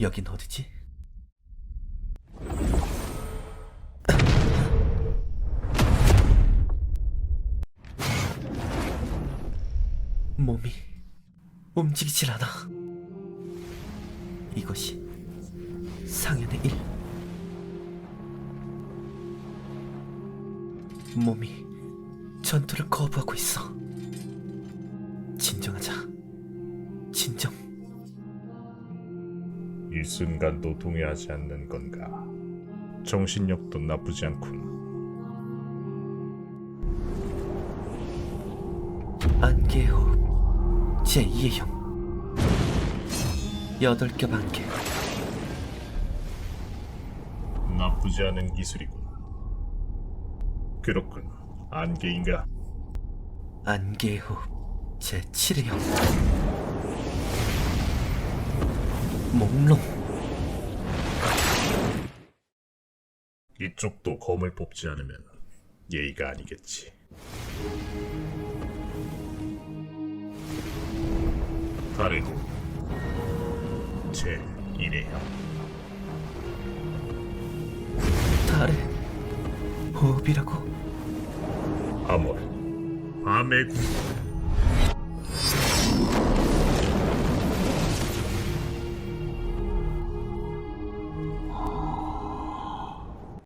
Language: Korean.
여긴 어디지? 몸이 움직이질 않아. 이것이 상현의 일. 몸이 전투를 거부하고 있어. 진정하자. 이 순간도 동요하지 않는 건가? 정신력도 나쁘지 않군. 안개의 호흡 제2의 형 여덟 겹 안개 나쁘지 않은 기술이군. 그렇군. 안개인가? 안개의 호흡 제7의 형 몽롱 이쪽도 검을 뽑지 않으면 예의가 아니겠지. 다른 제 1회형 달의 호흡이라고? 암월 밤의 구